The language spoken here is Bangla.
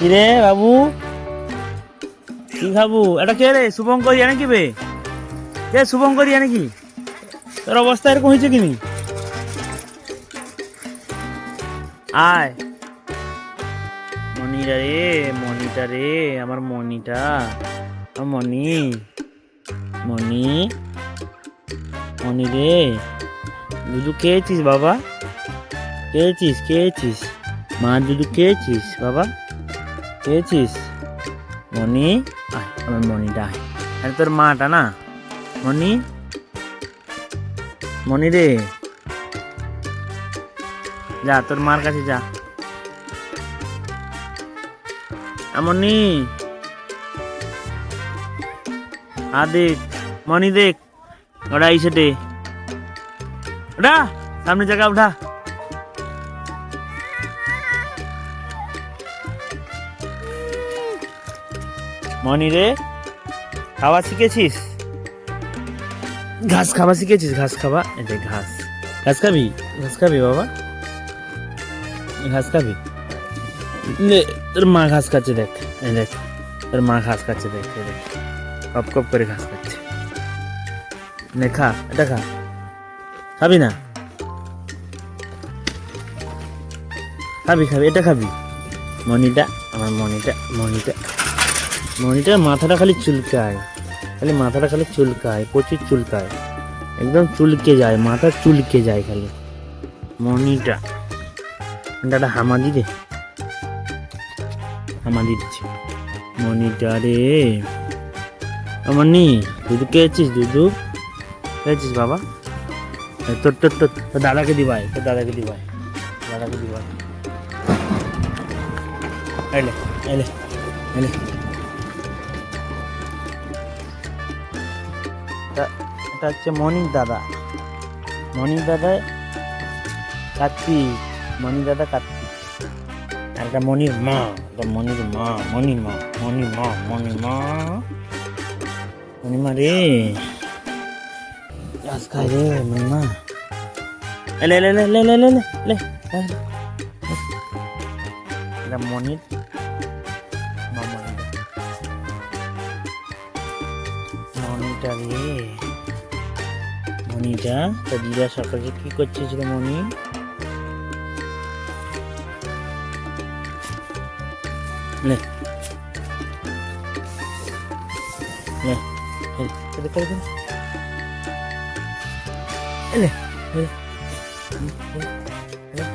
কিরে বাবু? কি খাবু? এটা কে রে? শুভঙ্কর জানে কি বে। কে শুভঙ্কর জানে কি তোর অবস্থা এরকম হয়েছে কিনি? আয়। মনিটা রে মনিটা রে, আমার মনিটা। মনি। মনি। মনি রে। দুধু খেয়েছিস বাবা? খেয়েছিস খেয়েছিস মা দুধু খেয়েছিস বাবা? খেয়েছিস মনি আয়, আমার মনিটা আয়। আরে তোর মাটা না? মনি মনি রে। যা, তোর মার কাছে যা। আমনি আ, দেখ মনি দেখ। ওটা আইসে দে ওটা সামনে জায়গা উঠা। মনি রে খাওয়া শিখেছিস? ঘাস খাওয়া শিখেছিস ঘাস খাওয়া? দেখ ঘাস। ঘাস খাবি? ঘাস খাবি বাবা? ঘাস খাবি? তোর মা ঘাস খাচ্ছে দেখ এই দেখ তোর মা ঘাস খাচ্ছে দেখ দেখ। কপ কপ করে ঘাস খাচ্ছে। নে খা এটা খা। খাবি না? খাবি খাবি এটা খাবি। মনিটা আমার মনিটা মনিটা মনিটার মাথাটা খালি চুলকায়, খালি মাথাটা খালি চুলকায়, প্রচুর চুলকায়, একদম চুলকে যায়, মাথা চুলকে যায় খালি। মনিটা দাদা হামাদি দে হামাদি দিচ্ছি। মনিটা রে মনি, দুধু খেয়েছিস দুধু? খেয়েছিস বাবা? তোর তোর তোর তোর দাদাকে দিবাই তোর দাদাকে দিবাই দাদাকে দিবাই এলে এলে এলে এটা হচ্ছে মণিক দাদা। মণিক দাদা, কার্তিক। মনি দাদা, কার্তিক। আর এটা মনির মা, এটা মনির মা মনি মা মনি মা মনি মা। মণিমা রে। গাছ খাই রে মণিমা লে লে লে লে লে লে লে। এটা মণির মনিটা রে মনিটা তা দিদা সকালে কি করছিস রে মনি লে লে এই, করে দে। এলে, এলে। হুম, এলে।